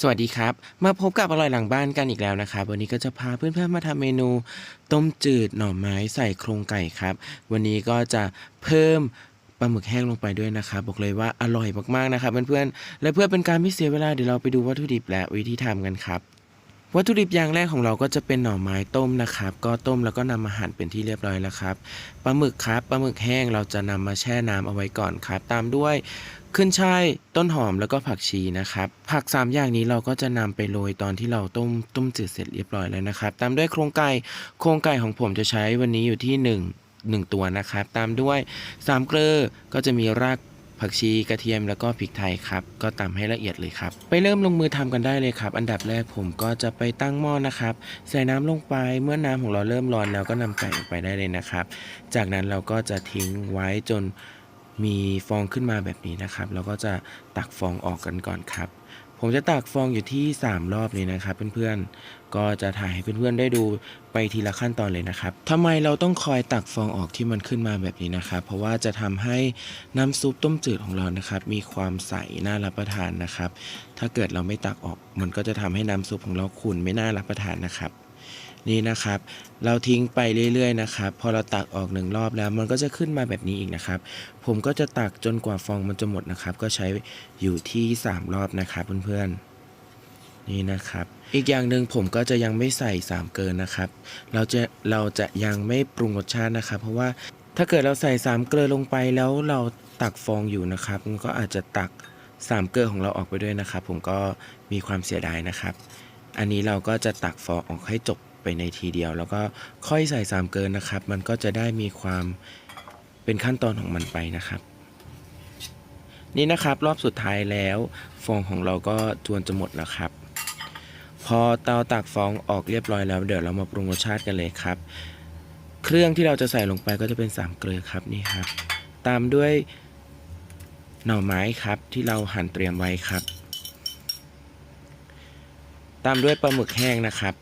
สวัสดีครับ มาพบกับอร่อยหลังบ้านกันอีกแล้วนะครับ วันนี้ก็จะพาเพื่อนๆมาทำเมนู ต้มจืดหน่อไม้ใส่โครงไก่ครับ วันนี้ก็จะเพิ่มปลาหมึกแห้งลงไปด้วยนะครับ บอกเลยว่าอร่อยมากๆนะครับเพื่อนๆและเพื่อเป็นการไม่เสียเวลาเดี๋ยวเราไปดูวัตถุดิบและวิธีทำกันครับ วัตถุดิบอย่างแรกของเราก็จะเป็นหน่อไม้ต้มนะครับ ก็ต้มแล้วก็นำมาหั่นเป็นที่เรียบร้อยแล้วครับปลาหมึกครับปลาหมึกแห้งเราจะนำมาแช่น้ำเอาไว้ก่อนครับ ตามด้วยขึ้นช่ายต้นหอมแล้วก็ผักชีนะครับ ผัก 3 อย่างนี้เราก็จะนำไปโรยตอนที่เราต้มต้มจืดเสร็จเรียบร้อยแล้วนะครับ ตามด้วยโครงไก่โครงไก่ของผมจะใช้วันนี้อยู่ที่ 1 1 ตัวนะครับ ตามด้วย3เกลือก็จะมีราก ผักชีกระเทียมแล้วก็พริกไทยครับ ก็ตำให้ละเอียดเลยครับ ไปเริ่มลงมือทำกันได้เลยครับ อันดับแรกผมก็จะไปตั้งหม้อนะครับ ใส่น้ำลงไปเมื่อน้ำของเราเริ่มร้อนแล้วก็นำไก่ลงไปได้เลยนะครับ จากนั้นเราก็จะทิ้งไว้จนมีฟองขึ้นมาแบบนี้นะครับ เราก็จะตักฟองออกกันก่อนครับ ผมจะตักฟองอยู่ที่ 3 รอบเลยนะครับเพื่อนๆ ก็จะถ่ายให้เพื่อนๆได้ดูไปทีละขั้นตอนเลยนะครับทำไมเราต้องคอยตักฟองออกที่มันขึ้นมาแบบนี้นะครับ เพราะว่าจะทำให้น้ำซุปต้มจืดของเรานะครับ มีความใสน่ารับประทานนะครับ ถ้าเกิดเราไม่ตักออกมันก็จะทำให้น้ำซุปของเราขุ่นไม่น่ารับประทานนะครับ นี่นะครับ เราทิ้งไปเรื่อยๆนะครับ พอเราตักออกหนึ่งรอบแล้ว มันก็จะขึ้นมาแบบนี้อีกนะครับ ผมก็จะตักจนกว่าฟองมันจะหมดนะครับ ก็ใช้อยู่ที่ 3 รอบนะครับเพื่อนๆนี่นะครับ อีกอย่างหนึ่งผมก็จะยังไม่ใส่สามเกลือนะครับ เราจะเราจะยังไม่ปรุงรสชาตินะครับ เพราะว่าถ้าเกิดเราใส่สามเกลือลงไปแล้วเราตักฟองอยู่นะครับ มันก็อาจจะตักสามเกลือของเราออกไปด้วยนะครับ ผมก็มีความเสียดายนะครับ อันนี้เราก็จะตักฟองออกให้จบไปในทีเดียว แล้วก็ค่อยใส่สามเกลือนะครับ มันก็จะได้มีความเป็นขั้นตอนของมันไปนะครับ นี่นะครับรอบสุดท้ายแล้วฟองของเราก็จวนจะหมดแล้วครับ พอเตาตักฟองออกเรียบร้อยแล้วเดี๋ยวเรามาปรุงรสชาติกันเลยครับ เครื่องที่เราจะใส่ลงไปก็จะเป็นสามเกลือครับนี่ครับ ตามด้วยหน่อไม้ครับที่เราหั่นเตรียมไว้ครับ ตามด้วยปลาหมึกแห้งนะครับ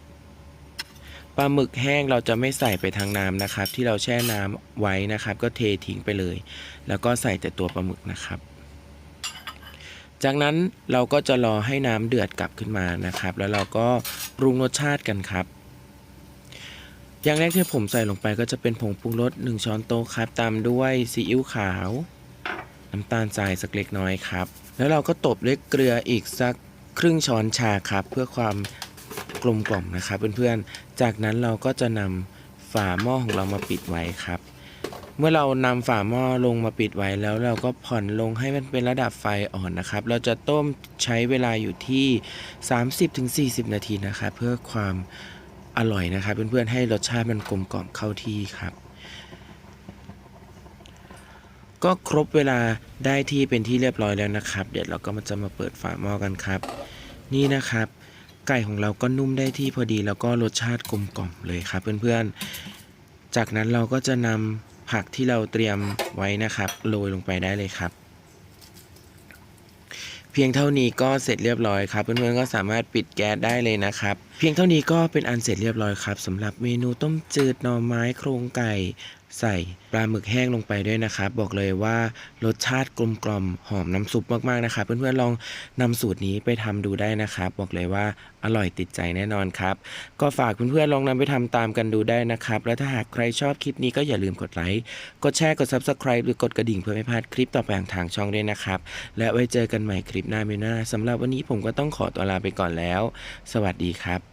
ปลาหมึกแห้งเราจะไม่ใส่ไปทางน้ำนะครับ ที่เราแช่น้ำไว้นะครับ ก็เททิ้งไปเลย แล้วก็ใส่แต่ตัวปลาหมึกนะครับ จากนั้นเราก็จะรอให้น้ำเดือดกลับขึ้นมานะครับ แล้วเราก็ปรุงรสชาติกันครับ อย่างแรกที่ผมใส่ลงไปก็จะเป็นผงปรุงรส1ช้อนโต๊ะครับ ตามด้วยซีอิ๊วขาว น้ำตาลทรายสักเล็กน้อยครับ แล้วเราก็ตบด้วยเกลืออีกสัก ครึ่งช้อนชาครับเพื่อความกลมกล่อมนะครับเพื่อนๆ จากนั้นเราก็จะนำฝาหม้อของเรามาปิดไว้ครับ เมื่อเรานำฝาหม้อลงมาปิดไว้แล้วเราก็ผ่อนลงให้มันเป็นระดับไฟอ่อนนะครับ เราจะต้มใช้เวลาอยู่ที่ 30-40 นาทีนะครับเพื่อความอร่อยนะครับ เพื่อนๆให้รสชาติมันกลมกล่อมเข้าที่ครับ ก็ครบเวลาได้ที่เป็นที่เรียบร้อยแล้วนะครับ เดี๋ยวเราก็มาจะมาเปิดฝาหม้อกันครับ นี่นะครับ ไก่ของเราก็นุ่มได้ที่พอดีแล้วก็รสชาติกลมกล่อมเลยครับเพื่อนๆ จากนั้นเราก็จะนำผักที่เราเตรียมไว้นะครับโรยลงไปได้เลยครับ เพียงเท่านี้ก็เสร็จเรียบร้อยครับเพื่อนๆก็สามารถปิดแก๊สได้เลยนะครับ เพียงเท่านี้ก็เป็นอันเสร็จเรียบร้อยครับสำหรับเมนูต้มจืดหน่อไม้โครงไก่ ใส่ปลาหมึกแห้งลงไปด้วยนะครับ บอกเลยว่ารสชาติกลมกล่อมหอมน้ำซุปมากๆนะครับ เพื่อนๆลองนำสูตรนี้ไปทำดูได้นะครับ บอกเลยว่าอร่อยติดใจแน่นอนครับ ก็ฝากเพื่อนๆลองนำไปทำตามกันดูได้นะครับ และถ้าหากใครชอบคลิปนี้ก็อย่าลืมกดไลค์กดแชร์กด Subscribe หรือกดกระดิ่งเพื่อไม่พลาดคลิปต่อไปของทางช่องด้วยนะครับ และไว้เจอกันใหม่คลิปหน้าเมหน้าสำหรับวันนี้ผมก็ต้องขอตัวลาไปก่อนแล้ว สวัสดีครับ